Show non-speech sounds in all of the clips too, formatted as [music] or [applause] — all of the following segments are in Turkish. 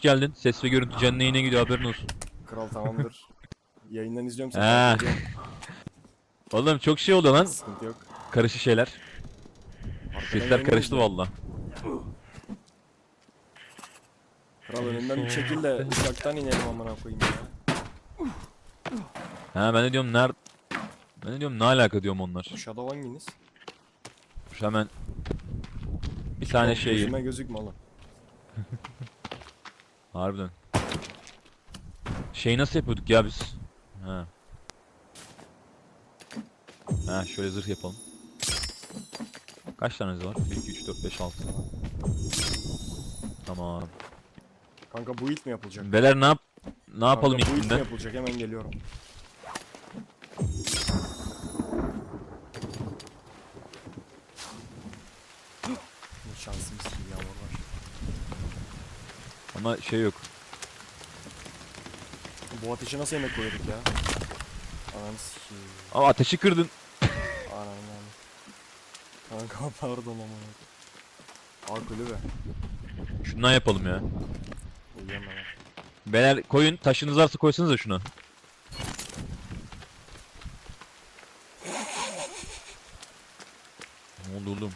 hoş geldin. Ses ve görüntü canlı yayına gidiyor haberin olsun. Kral tamamdır. [laughs] Yayından izliyorum seni. Ha. takip ediyorum. Oğlum çok şey oldu lan. Sıkıntı yok. Karışı şeyler. Arkadan Sesler yayını karıştı izliyorum. valla. Kral önünden bir çekil de uçaktan inelim amına koyayım ya. Ha ben de diyorum ner... Ben de diyorum ne alaka diyorum onlar. Shadow hanginiz? Şu hemen... Bir tane şey... Gözüme gözükme oğlum. [laughs] Harbiden. Şey nasıl yapıyorduk ya biz? Ha. Ha şöyle zırh yapalım. Kaç taneniz var? 1, 2, 3, 4, 5, 6. Tamam. Kanka bu ilk mi yapılacak? Beler ne yap... Ne yapalım Kanka, bu ilk mi yapılacak? Hemen geliyorum. Ne şansımız gibi yağmur var. Ama şey yok. Bu ateşe nasıl yemek koyduk ya? Ananı sikeyim. Aa ateşi kırdın. Ananı Kanka [laughs] pardon ama. Al kulübe. Şundan yapalım ya. Uyuyamam. ben. Beler koyun. Taşınız varsa koysanız da şuna. Ne oldu oğlum?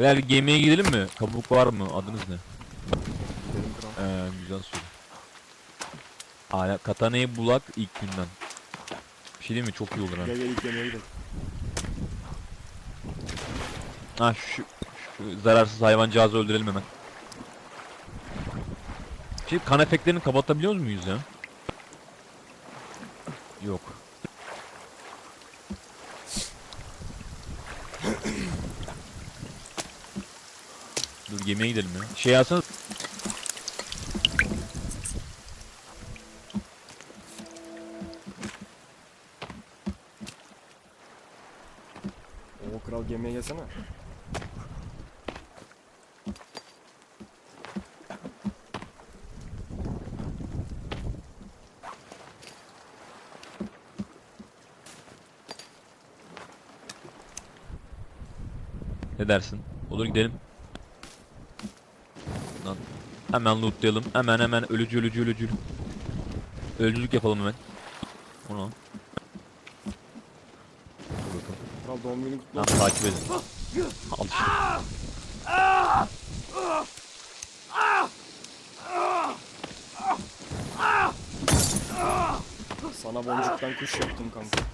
Beyler bir gemiye gidelim mi? Kabuk var mı? Adınız ne? Kral. Ee, güzel soru. Hala katanayı bulak ilk günden. Bir şey değil mi? Çok iyi olur ha. Gel gel ilk yemeğe gidelim. Ha şu, şu zararsız hayvancağızı öldürelim hemen. Şey kan efektlerini kapatabiliyor muyuz ya? Yok. Dur gemiye gidelim ya. Şey alsanız Oo kral gemiye gelsene. ne dersin? Olur gidelim. Hemen lootlayalım. Hemen hemen ölücü ölücü ölücü. Ölücülük yapalım hemen. Onu. Kral doğum günü kutlu Tamam olsun. takip edin. Al işte. Sana boncuktan kuş yaptım kanka.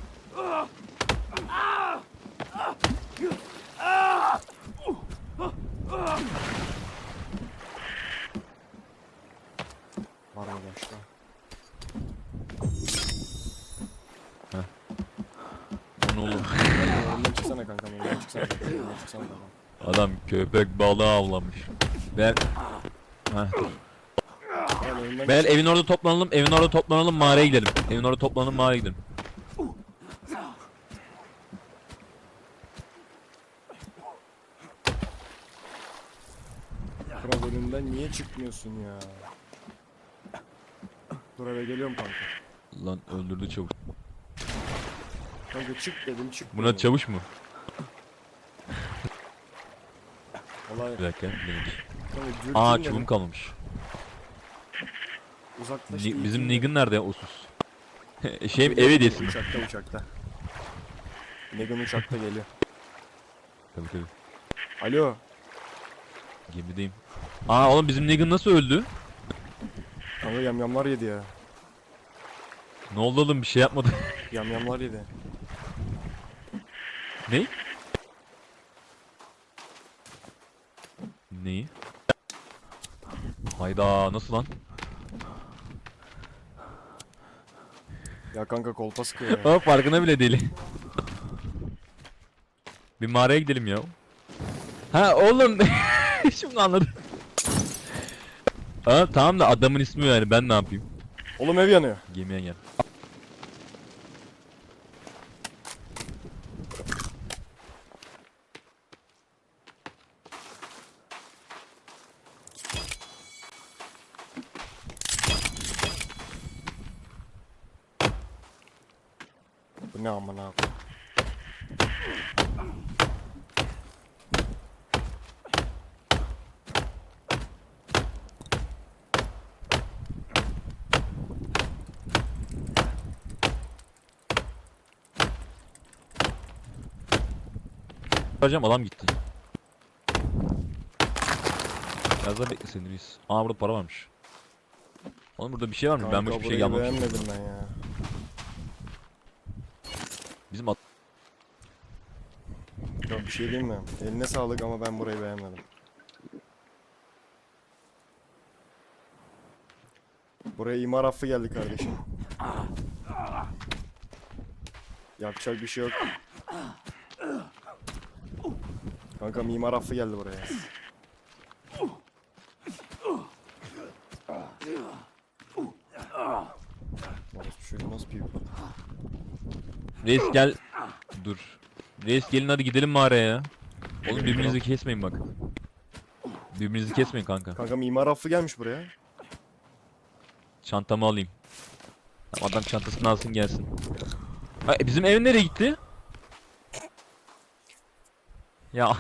Var mı başka? O ne oğlum? Önümden çıksana kanka, önümden çıksana önümden çıksana. Adam köpek balığı avlamış. Ben... Heh. Ben evin orada toplanalım, evin orada toplanalım, mağaraya gidelim. Evin orada toplanalım, mağaraya gidelim. Kral önümden niye çıkmıyorsun ya? Dur eve geliyorum kanka. Lan öldürdü çavuş. Kanka çık dedim çık. Buna dedim. çavuş mu? Vallahi Bir dakika, dürtün Aa çubuğum kalmamış. Uzaklaş Ni- bizim Negan nerede ya Osus? [laughs] şey ev hediyesi mi? Uçakta uçakta. Negan uçakta geliyor. Tabii tabii. Alo. Gemideyim. Aa oğlum bizim Negan nasıl öldü? Kanka yamyamlar yedi ya. Ne oldu oğlum bir şey yapmadı. Yamyamlar yedi. ne? Neyi? Hayda nasıl lan? Ya kanka kolpa sıkıyor ya. Farkına bile değil. Bir mağaraya gidelim ya. Ha oğlum. [laughs] Şimdi anladım. Aa tamam da adamın ismi yani ben ne yapayım? Oğlum ev yanıyor. Gemiye gel. ne amına Çıkaracağım adam gitti. Biraz daha bekleseydin biz. Aa burada para varmış. Oğlum burada bir şey var mı? Ben bu hiçbir şey yapmamışım. Beğenmedim ben ya. Bizim at Yok bir şey diyeyim mi? Eline sağlık ama ben burayı beğenmedim. Buraya imar affı geldi kardeşim. Yapacak bir şey yok. Kanka mimar affı geldi buraya. Orası şu nasıl bir Reis gel. Dur. Reis gelin hadi gidelim mağaraya ya. Oğlum birbirinizi kesmeyin bak. Birbirinizi kesmeyin kanka. Kanka mimar affı gelmiş buraya. Çantamı alayım. Tamam, adam çantasını alsın gelsin. Ay, bizim ev nereye gitti? Ya